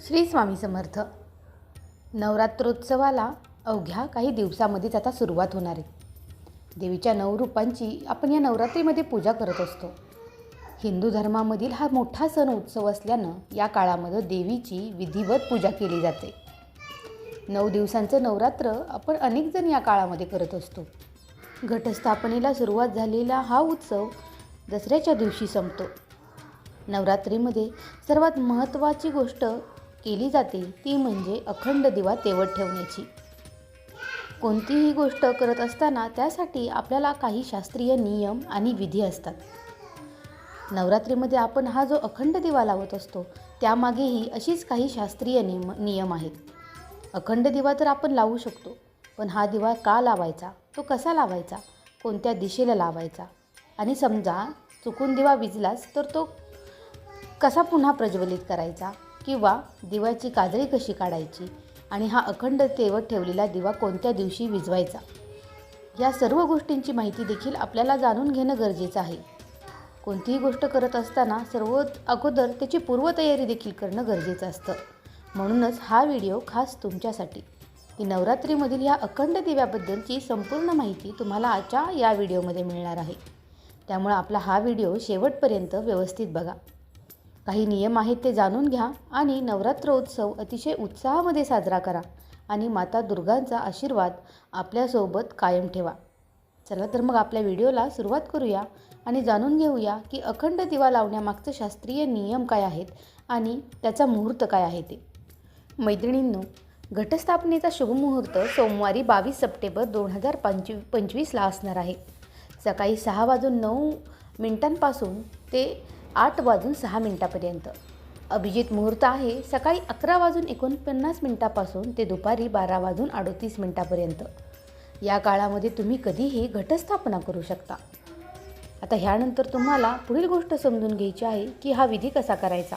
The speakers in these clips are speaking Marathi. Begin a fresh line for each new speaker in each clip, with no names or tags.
श्री स्वामी समर्थ. नवरात्रोत्सवाला अवघ्या काही दिवसामध्येच आता सुरुवात होणार आहे. देवीच्या नऊ रूपांची आपण या नवरात्रीमध्ये पूजा करत असतो. हिंदू धर्मामधील हा मोठा सण उत्सव असल्यानं या काळामध्ये देवीची विधिवत पूजा केली जाते. नऊ दिवसांचं नवरात्र आपण अनेकजण या काळामध्ये करत असतो. घटस्थापनेला सुरुवात झालेला हा उत्सव दसऱ्याच्या दिवशी संपतो. नवरात्रीमध्ये सर्वात महत्त्वाची गोष्ट केली जाते ती म्हणजे अखंड दिवा तेवत ठेवण्याची. कोणतीही गोष्ट करत असताना त्यासाठी आपल्याला काही शास्त्रीय नियम आणि विधी असतात. नवरात्रीमध्ये आपण हा जो अखंड दिवा लावत असतो त्यामागेही अशीच काही शास्त्रीय नियम नियम आहेत. अखंड दिवा तर आपण लावू शकतो पण हा दिवा का लावायचा तो कसा लावायचा कोणत्या दिशेला लावायचा? आणि समजा चुकून दिवा विजलाच तर तो कसा पुन्हा प्रज्वलित करायचा? किंवा दिव्याची काजळी कशी काढायची आणि हा अखंड तेवत ठेवलेला दिवा कोणत्या दिवशी विजवायचा? या सर्व गोष्टींची माहिती देखील आपल्याला जाणून घेणं गरजेचं आहे. कोणतीही गोष्ट करत असताना सर्व अगोदर त्याची पूर्वतयारी देखील करणं गरजेचं असतं. म्हणूनच हा व्हिडिओ खास तुमच्यासाठी. की नवरात्रीमधील या अखंड दिव्याबद्दलची संपूर्ण माहिती तुम्हाला आजच्या या व्हिडिओमध्ये मिळणार आहे. त्यामुळे आपला हा व्हिडिओ शेवटपर्यंत व्यवस्थित बघा. काही नियम आहेत ते जाणून घ्या आणि नवरात्रोत्सव अतिशय उत्साहामध्ये साजरा करा आणि माता दुर्गांचा आशीर्वाद आपल्यासोबत कायम ठेवा. चला तर मग आपल्या व्हिडिओला सुरुवात करूया आणि जाणून घेऊया की अखंड दिवा लावण्यामागचं शास्त्रीय नियम काय आहेत आणि त्याचा मुहूर्त काय आहे ते. मैत्रिणींनो घटस्थापनेचा शुभमुहूर्त सोमवारी बावीस सप्टेंबर दोन हजार पंचवी पंचवीसला असणार आहे. सकाळी सहा वाजून नऊ मिनिटांपासून ते आठ वाजून सहा मिनिटापर्यंत. अभिजित मुहूर्त आहे सकाळी अकरा वाजून एकोणपन्नास मिनिटापासून ते दुपारी बारा वाजून अडोतीस मिनिटापर्यंत. या काळामध्ये तुम्ही कधीही घटस्थापना करू शकता. आता ह्यानंतर तुम्हाला पुढील गोष्ट समजून घ्यायची आहे की हा विधी कसा करायचा?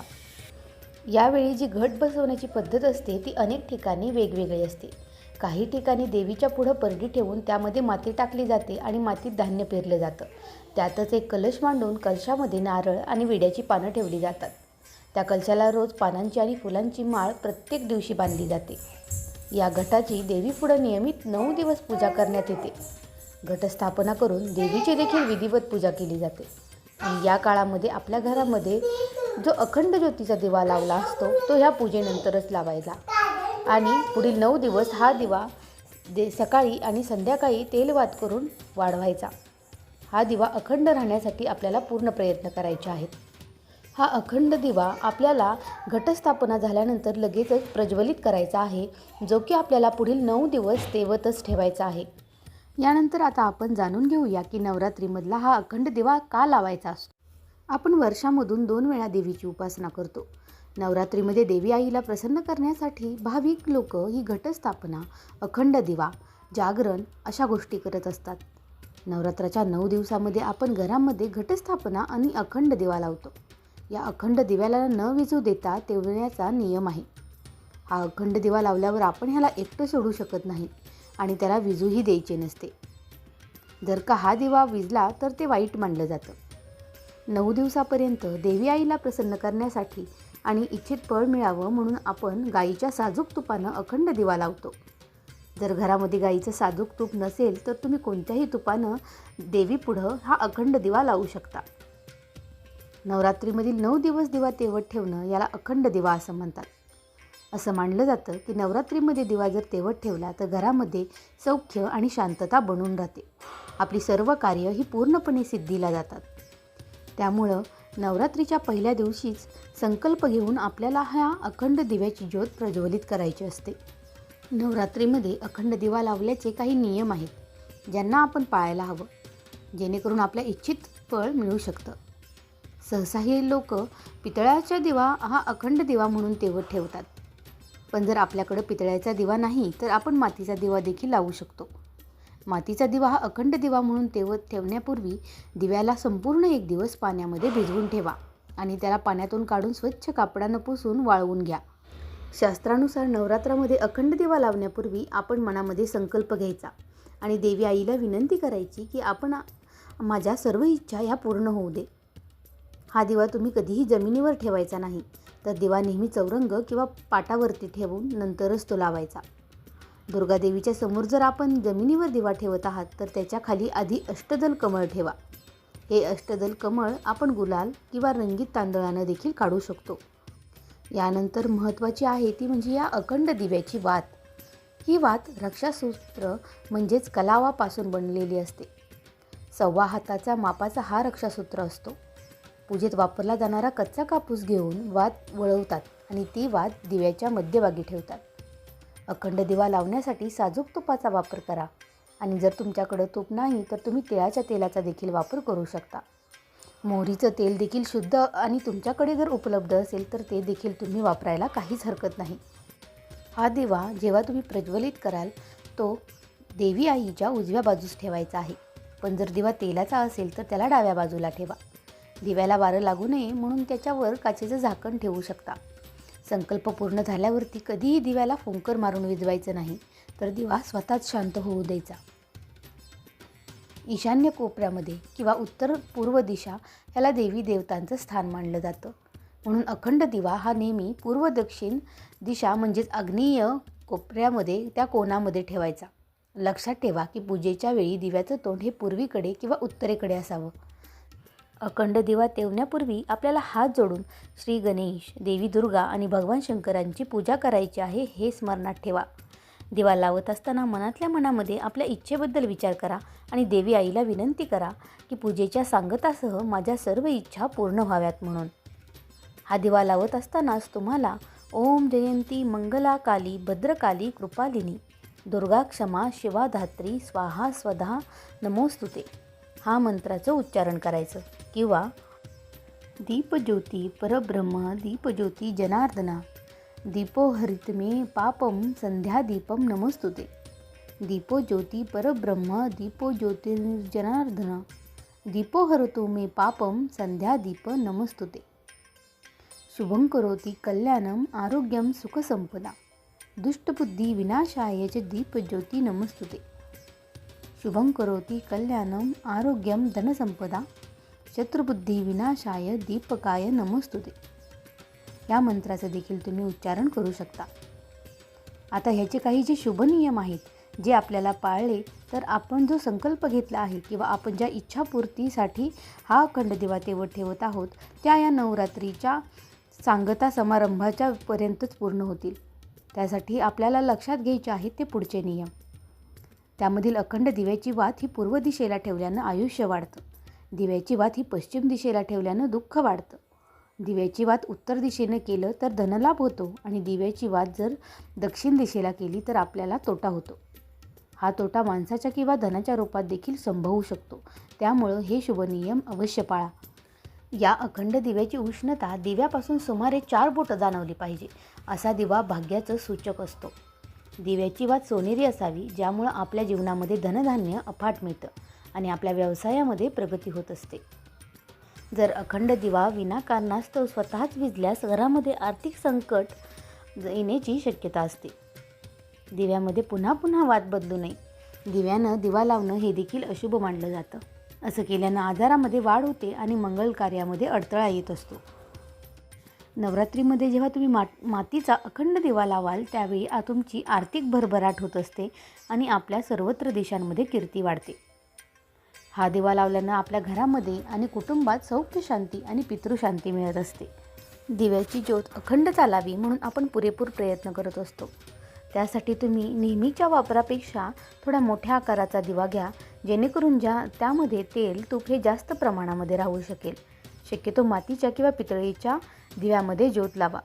यावेळी जी घट बसवण्याची पद्धत असते ती अनेक ठिकाणी वेगवेगळी असते. काही ठिकाणी देवीच्या पुढं परडी ठेवून त्यामध्ये माती टाकली जाते आणि मातीत धान्य पेरलं जातं. त्यातच एक कलश मांडून कलशामध्ये नारळ आणि विड्याची पानं ठेवली जातात. त्या कलशाला रोज पानांची आणि फुलांची माळ प्रत्येक दिवशी बांधली जाते. या घटाची देवीपुढं नियमित नऊ दिवस पूजा करण्यात येते. घटस्थापना करून देवीची देखील विधिवत पूजा केली जाते. आणि या काळामध्ये आपल्या घरामध्ये जो अखंड ज्योतीचा दिवा लावला असतो तो ह्या पूजेनंतरच लावायचा. आणि पुढील नऊ दिवस हा दिवा दे सकाळी आणि संध्याकाळी तेलवात करून वाढवायचा. हा दिवा अखंड राहण्यासाठी आपल्याला पूर्ण प्रयत्न करायचे आहेत. हा अखंड दिवा आपल्याला घटस्थापना झाल्यानंतर लगेचच प्रज्वलित करायचा आहे जो की आपल्याला पुढील नऊ दिवस तेवतच ठेवायचा आहे. यानंतर आता आपण जाणून घेऊया की नवरात्रीमधला हा अखंड दिवा का लावायचा असतो. आपण वर्षामधून दोन वेळा देवीची उपासना करतो. नवरात्रीमध्ये देवी आईला प्रसन्न करण्यासाठी भाविक लोक ही घटस्थापना अखंड दिवा जागरण अशा गोष्टी करत असतात. नवरात्राच्या नऊ दिवसामध्ये आपण घरामध्ये घटस्थापना आणि अखंड दिवा लावतो. या अखंड दिव्याला न विजू देता तेवण्याचा नियम आहे. हा अखंड दिवा लावल्यावर आपण ह्याला एकटं सोडू शकत नाही आणि त्याला विजूही द्यायचे नसते. जर का हा दिवा विजला तर ते वाईट मानलं जातं. नऊ दिवसापर्यंत देवी आईला प्रसन्न करण्यासाठी आणि इच्छित फळ मिळावं म्हणून आपण गाईच्या साजूक तुपानं अखंड दिवा लावतो. जर घरामध्ये गाईचं साजूक तूप नसेल तर तुम्ही कोणत्याही तुपानं देवीपुढं हा अखंड दिवा लावू शकता. नवरात्रीमधील नऊ दिवस दिवा तेवत ठेवणं याला अखंड दिवा असं म्हणतात. असं मानलं जातं की नवरात्रीमध्ये दिवा जर तेवत ठेवला तर घरामध्ये सौख्य आणि शांतता बनून राहते. आपली सर्व कार्य ही पूर्णपणे सिद्धीला जातात. त्यामुळं नवरात्रीच्या पहिल्या दिवशीच संकल्प घेऊन आपल्याला ह्या अखंड दिव्याची ज्योत प्रज्वलित करायची असते. नवरात्रीमध्ये अखंड दिवा लावल्याचे काही नियम आहेत ज्यांना आपण पाळायला हवं जेणेकरून आपल्या इच्छित फळ मिळू शकतं. सहसा हे लोक पितळाचा दिवा हा अखंड दिवा म्हणून तेवत ठेवतात. पण जर आपल्याकडं पितळ्याचा दिवा नाही तर आपण मातीचा दिवा देखील लावू शकतो. मातीचा दिवा हा अखंड दिवा म्हणून तेवत ठेवण्यापूर्वी दिव्याला संपूर्ण एक दिवस पाण्यामध्ये भिजवून ठेवा आणि त्याला पाण्यातून काढून स्वच्छ कापडानं पुसून वाळवून घ्या. शास्त्रानुसार नवरात्रामध्ये अखंड दिवा लावण्यापूर्वी आपण मनामध्ये संकल्प घ्यायचा आणि देवी आईला विनंती करायची की आपण माझ्या सर्व इच्छा ह्या पूर्ण होऊ दे. हा दिवा तुम्ही कधीही जमिनीवर ठेवायचा नाही. तर दिवा नेहमी चौरंग किंवा पाटावरती ठेवून नंतरच तो लावायचा. दुर्गादेवीच्या समोर जर आपण जमिनीवर दिवा ठेवत आहात तर त्याच्याखाली आधी अष्टदल कमळ ठेवा. हे अष्टदल कमळ आपण गुलाल किंवा रंगीत तांदळानं देखील काढू शकतो. यानंतर महत्त्वाची आहे ती म्हणजे या अखंड दिव्याची वात. ही वात रक्षासूत्र म्हणजेच कलावापासून बनलेली असते. सव्वा हाताचा मापाचा हा रक्षासूत्र असतो. पूजेत वापरला जाणारा कच्चा कापूस घेऊन वात वळवतात आणि ती वात दिव्याच्या मध्यभागी ठेवतात. अखंड दिवा लावण्यासाठी साजूक तुपाचा वापर करा. आणि जर तुमच्याकडं तूप नाही तर तुम्ही तिळाच्या तेलाचा देखील वापर करू शकता. मोहरीचं तेल देखील शुद्ध आणि तुमच्याकडे जर उपलब्ध असेल तर ते देखील तुम्ही वापरायला काहीच हरकत नाही. हा दिवा जेव्हा तुम्ही प्रज्वलित कराल तो देवी आईच्या उजव्या बाजूस ठेवायचा आहे. पण जर दिवा तेलाचा असेल तर त्याला डाव्या बाजूला ठेवा. दिव्याला वारं लागू नये म्हणून त्याच्यावर काचेचं झाकण ठेवू शकता. संकल्प पूर्ण झाल्यावरती कधीही दिव्याला फुंकर मारून विजवायचं नाही तर दिवा स्वतःच शांत होऊ द्यायचा. ईशान्य कोपऱ्यामध्ये किंवा उत्तर पूर्व दिशा ह्याला देवी देवतांचं स्थान मानलं जातं. म्हणून अखंड दिवा हा नेहमी पूर्व दक्षिण दिशा म्हणजेच आग्नेय कोपऱ्यामध्ये त्या कोणामध्ये ठेवायचा? लक्षात ठेवा की पूजेच्या वेळी दिव्याचं तोंड हे पूर्वीकडे किंवा उत्तरेकडे असावं. अखंड दिवा तेवण्यापूर्वी आपल्याला हात जोडून श्री गणेश देवी दुर्गा आणि भगवान शंकरांची पूजा करायची आहे हे स्मरणात ठेवा. दिवा लावत असताना मनातल्या मनामध्ये आपल्या इच्छेबद्दल विचार करा आणि देवी आईला विनंती करा की पूजेच्या सांगतासह माझ्या सर्व इच्छा पूर्ण व्हाव्यात म्हणून. हा दिवा लावत असतानाच तुम्हाला ओम जयंती मंगला काली भद्रकाली कृपालिनी दुर्गा क्षमा शिवा धात्री स्वाहा स्वधा नमोस्तुते हा मंत्राचं उच्चारण करायचं. किंवा दीपज्योती परब्रह्म दीपज्योती जनार्दना दीपो हरितमे पापम संध्यादीपम नमस्तुते। दीपो ज्योती परब्रह्म दीपो ज्योतिर्जनार्दन दीपो हरतो मे पापम संध्यादीप नमस्तुते। शुभं करोति कल्याणम आरोग्यम सुखसंपदा दुष्टबुद्धी विनाशाय च दीपज्योती नमस्तुते। शुभं करोति कल्याणम आरोग्यम धनसंपदा शत्रुबुद्धी विनाशाय दीपकाय नमस्तुते या मंत्राचं देखील तुम्ही उच्चारण करू शकता. आता ह्याचे काही जे शुभ नियम आहेत जे आपल्याला पाळले तर आपण जो संकल्प घेतला आहे किंवा आपण ज्या इच्छापूर्तीसाठी हा अखंड दिवा तेवत ठेवत आहोत त्या या नवरात्रीच्या सांगता समारंभाच्या पर्यंतच पूर्ण होतील. त्यासाठी आपल्याला लक्षात घ्यायचे आहेत ते पुढचे नियम. त्यामधील अखंड दिव्याची वात ही पूर्व दिशेला ठेवल्यानं आयुष्य वाढतं. दिव्याची वात ही पश्चिम दिशेला ठेवल्यानं दुःख वाढतं. दिव्याची वात उत्तर दिशेनं केलं तर धनलाभ होतो आणि दिव्याची वात जर दक्षिण दिशेला केली तर आपल्याला तोटा होतो. हा तोटा माणसाच्या किंवा धनाच्या रूपात देखील संभवू शकतो. त्यामुळं हे शुभ नियम अवश्य पाळा. या अखंड दिव्याची उष्णता दिव्यापासून सुमारे चार बोट जाणवली पाहिजे असा दिवा भाग्याचं सूचक असतो. दिव्याची वात सोनेरी असावी ज्यामुळं आपल्या जीवनामध्ये धनधान्य अफाट मिळतं. आणि आपल्या व्यवसायामध्ये प्रगती होत असते. जर अखंड दिवा विनाकारणास्तव स्वतःच विजल्यास घरामध्ये आर्थिक संकट येण्याची शक्यता असते. दिव्यामध्ये पुन्हा पुन्हा वाद बदलू नये. दिव्यानं दिवा लावणं हे देखील अशुभ मानलं जातं. असं केल्यानं आजारामध्ये वाढ होते आणि मंगल कार्यामध्ये अडथळा येत असतो. नवरात्रीमध्ये जेव्हा तुम्ही मात मातीचा अखंड दिवा लावाल त्यावेळी तुमची आर्थिक भरभराट होत असते आणि आपल्या सर्वत्र देशांमध्ये कीर्ती वाढते. हा दिवा लावल्यानं आपल्या घरामध्ये आणि कुटुंबात सौख्य शांती आणि पितृशांती मिळत असते. दिव्याची ज्योत अखंड चालावी म्हणून आपण पुरेपूर प्रयत्न करत असतो. त्यासाठी तुम्ही नेहमीच्या वापरापेक्षा थोड्या मोठ्या आकाराचा दिवा घ्या जेणेकरून ज्या त्यामध्ये तेल तूप हे जास्त प्रमाणामध्ये राहू शकेल. शक्यतो मातीच्या किंवा पितळीच्या दिव्यामध्ये ज्योत लावा.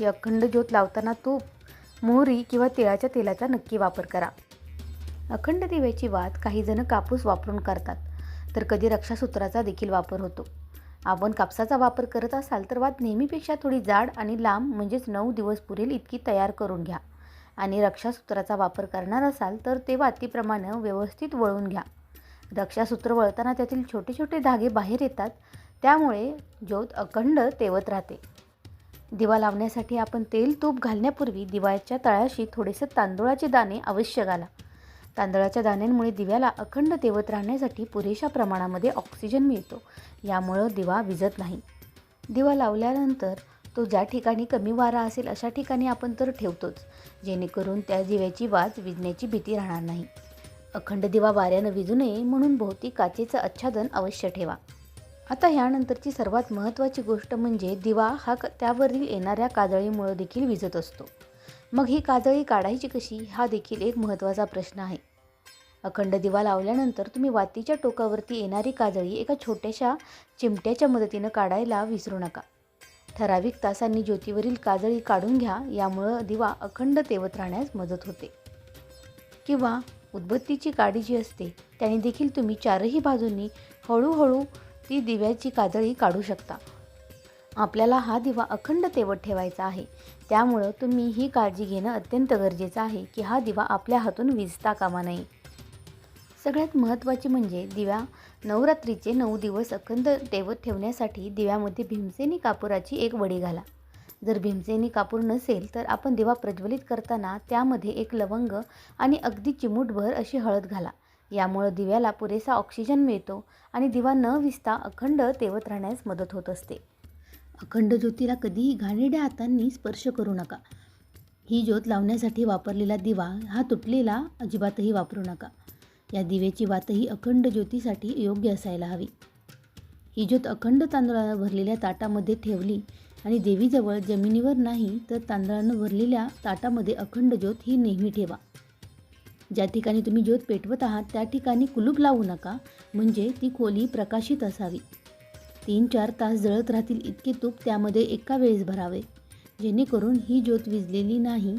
ही अखंड ज्योत लावताना तूप मोहरी किंवा तिळाच्या तेलाचा नक्की वापर करा. अखंड दिव्याची वात काही जण कापूस वापरून करतात. तर कधी रक्षासूत्राचा देखील वापर होतो. आपण कापसाचा वापर करत असाल तर वात नेहमीपेक्षा थोडी जाड आणि लांब म्हणजेच नऊ दिवस पुरेल इतकी तयार करून घ्या. आणि रक्षासूत्राचा वापर करणार असाल तर ते वातीप्रमाणे व्यवस्थित वळून घ्या. रक्षासूत्र वळताना त्यातील छोटे छोटे धागे बाहेर येतात. त्यामुळे ज्योत अखंड तेवत राहते. दिवा लावण्यासाठी आपण तेल तूप घालण्यापूर्वी दिवाच्या तळाशी थोडेसे तांदूळाचे दाणे अवश्य घाला तांदळाच्या दाण्यांमुळे दिव्याला अखंड तेवत राहण्यासाठी पुरेशा प्रमाणामध्ये ऑक्सिजन मिळतो. यामुळं दिवा विझत नाही. दिवा लावल्यानंतर तो ज्या ठिकाणी कमी वारा असेल अशा ठिकाणी आपण तर ठेवतोच जेणेकरून त्या दिव्याची वाज विजण्याची भीती राहणार नाही. अखंड दिवा वाऱ्यानं विजू नये म्हणून भोवती काचेचं आच्छादन अवश्य ठेवा. आता ह्यानंतरची सर्वात महत्त्वाची गोष्ट म्हणजे दिवा हा क त्यावरील येणाऱ्या काजळीमुळं देखील विझत असतो. मग ही काजळी काढायची कशी? हा देखील एक महत्त्वाचा प्रश्न आहे. अखंड दिवा लावल्यानंतर तुम्ही वातीच्या टोकावरती येणारी काजळी एका छोट्याशा चिमट्याच्या मदतीनं काढायला विसरू नका. ठराविक तासांनी ज्योतीवरील काजळी काढून घ्या यामुळं दिवा अखंड तेवत राहण्यास मदत होते. किंवा उदबत्तीची काडी जी असते त्याने देखील तुम्ही चारही बाजूंनी हळूहळू ती दिव्याची काजळी काढू शकता. आपल्याला हा दिवा अखंड तेवत ठेवायचा आहे. त्यामुळं तुम्ही ही काळजी घेणं अत्यंत गरजेचं आहे की हा दिवा आपल्या हातून विजता कामा नये. सगळ्यात महत्त्वाचे म्हणजे दिव्या नवरात्रीचे नऊ दिवस अखंड तेवत ठेवण्यासाठी दिव्यामध्ये भीमसेनी कापुराची एक वडी घाला. जर भीमसेनी कापूर नसेल तर आपण दिवा प्रज्वलित करताना त्यामध्ये एक लवंग आणि अगदी चिमूटभर अशी हळद घाला. यामुळं दिव्याला पुरेसा ऑक्सिजन मिळतो आणि दिवा न विसता अखंड तेवत राहण्यास मदत होत असते. अखंड ज्योतीला कधीही घाणेरड्या हातांनी स्पर्श करू नका. ही ज्योत लावण्यासाठी वापरलेला दिवा हा तुटलेला अजिबातही वापरू नका. या दिव्याची वातही अखंड ज्योतीसाठी योग्य असायला हवी. ही ज्योत अखंड तांदळानं भरलेल्या ताटामध्ये ठेवली आणि देवीजवळ जमिनीवर नाही तर तांदळानं भरलेल्या ताटामध्ये अखंड ज्योत ही नेहमी ठेवा. ज्या ठिकाणी तुम्ही ज्योत पेटवत आहात त्या ठिकाणी कुलूप लावू नका. म्हणजे ती खोली प्रकाशित असावी. तीन चार तास जळत राहतील इतके तूप त्यामध्ये एका वेळेस भरावे. जेणेकरून ही ज्योत विजलेली नाही.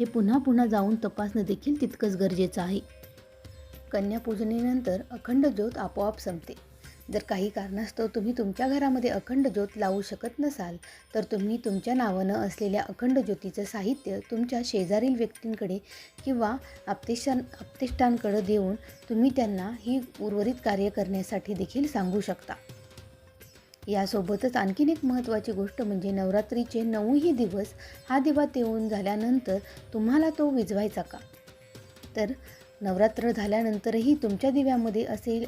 हे पुन्हा पुन्हा जाऊन तपासणं देखील तितकंच गरजेचं आहे. कन्यापूजनेनंतर अखंड ज्योत आपोआप संपते. जर काही कारणास्तव तुम्ही तुमच्या घरामध्ये अखंड ज्योत लावू शकत नसाल तर तुम्ही तुमच्या नावानं असलेल्या अखंड ज्योतीचं साहित्य तुमच्या शेजारील व्यक्तींकडे किंवा आपतेशां आपतेष्टांकडे देऊन तुम्ही त्यांना ही उर्वरित कार्य करण्यासाठी देखील सांगू शकता. यासोबतच आणखीन एक महत्त्वाची गोष्ट म्हणजे नवरात्रीचे नऊही दिवस हा दिवा तेवून झाल्यानंतर तुम्हाला तो विजवायचा का? तर नवरात्र झाल्यानंतरही तुमच्या दिव्यामध्ये असेल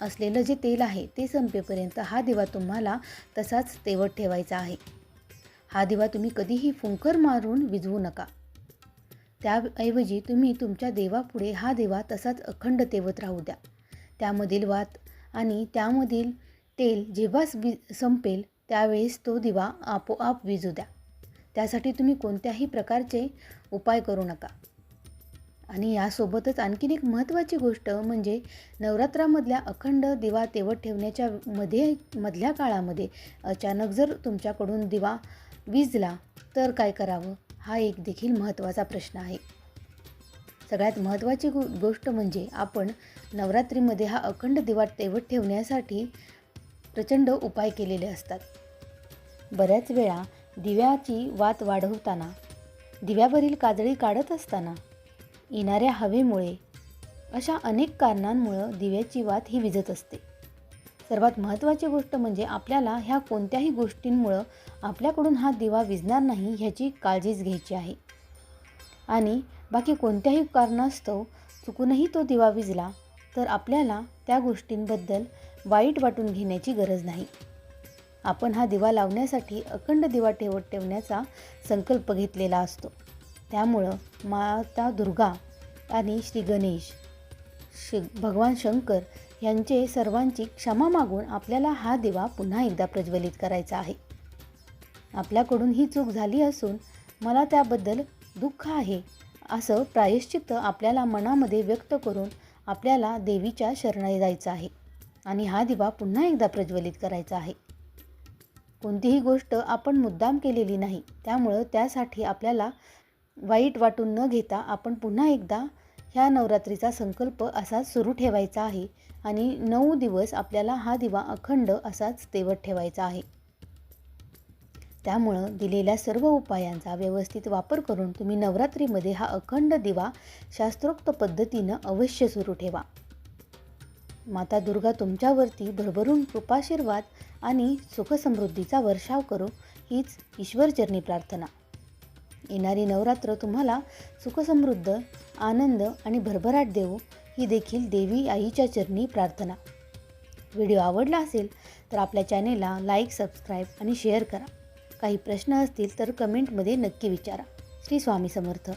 असलेलं जे तेल आहे ते संपेपर्यंत हा दिवा तुम्हाला तसाच तेवत ठेवायचा आहे. हा दिवा तुम्ही कधीही फुंकर मारून विझवू नका. त्याऐवजी तुम्ही तुमच्या देवापुढे हा दिवा तसाच अखंड तेवत राहू द्या. त्यामधील वात आणि त्यामधील तेल जेव्हा वि संपेल त्यावेळेस तो दिवा आपोआप विजू द्या. त्यासाठी तुम्ही कोणत्याही प्रकारचे उपाय करू नका. आणि यासोबतच आणखीन एक महत्त्वाची गोष्ट म्हणजे नवरात्रामधल्या अखंड दिवा तेवत ठेवण्याच्या मध्ये मधल्या काळामध्ये अचानक जर तुमच्याकडून दिवा विजला तर काय करावं? हा एक देखील महत्त्वाचा प्रश्न आहे. सगळ्यात महत्त्वाची गो गोष्ट म्हणजे आपण नवरात्रीमध्ये हा अखंड दिवा तेवत ठेवण्यासाठी प्रचंड उपाय केलेले असतात. बऱ्याच वेळा दिव्याची वात वाढवताना दिव्यावरील काजळी काढत असताना येणाऱ्या हवेमुळे अशा अनेक कारणांमुळं दिव्याची वात ही विझत असते. सर्वात महत्त्वाची गोष्ट म्हणजे आपल्याला ह्या कोणत्याही गोष्टींमुळं आपल्याकडून हा दिवा विजणार नाही ह्याची काळजीच घ्यायची आहे. आणि बाकी कोणत्याही कारणास्तव चुकूनही तो दिवा विजला तर आपल्याला त्या गोष्टींबद्दल वाईट वाटून घेण्याची गरज नाही. आपण हा दिवा लावण्यासाठी अखंड दिवा ठेवत ठेवण्याचा संकल्प घेतलेला असतो. त्यामुळं माता दुर्गा आणि श्री गणेश श भगवान शंकर यांचे सर्वांची क्षमा मागून आपल्याला हा दिवा पुन्हा एकदा प्रज्वलित करायचा आहे. आपल्याकडून ही चूक झाली असून मला त्याबद्दल दुःख आहे असं प्रायश्चित्त आपल्याला मनामध्ये व्यक्त करून आपल्याला देवीच्या शरणाई जायचं आहे आणि हा दिवा पुन्हा एकदा प्रज्वलित करायचा आहे. कोणतीही गोष्ट आपण मुद्दाम केलेली नाही त्यामुळं त्यासाठी आपल्याला वाईट वाटून न घेता आपण पुन्हा एकदा ह्या नवरात्रीचा संकल्प असाच सुरू ठेवायचा आहे आणि नऊ दिवस आपल्याला हा दिवा अखंड असाच तेवत ठेवायचा आहे. त्यामुळं दिलेल्या सर्व उपायांचा व्यवस्थित वापर करून तुम्ही नवरात्रीमध्ये हा अखंड दिवा शास्त्रोक्त पद्धतीनं अवश्य सुरू ठेवा. माता दुर्गा तुमच्यावरती भरभरून कृपाशीर्वाद आणि सुखसमृद्धीचा वर्षाव करू हीच ईश्वरचरणी प्रार्थना. येणारी नवरात्र तुम्हाला सुखसमृद्ध आनंद आणि भरभराट देऊ ही देखील देवी आईच्या चरणी प्रार्थना. व्हिडिओ आवडला असेल तर आपल्या चॅनेलला लाईक सबस्क्राईब आणि शेअर करा. काही प्रश्न असतील तर कमेंटमध्ये नक्की विचारा. श्री स्वामी समर्थ.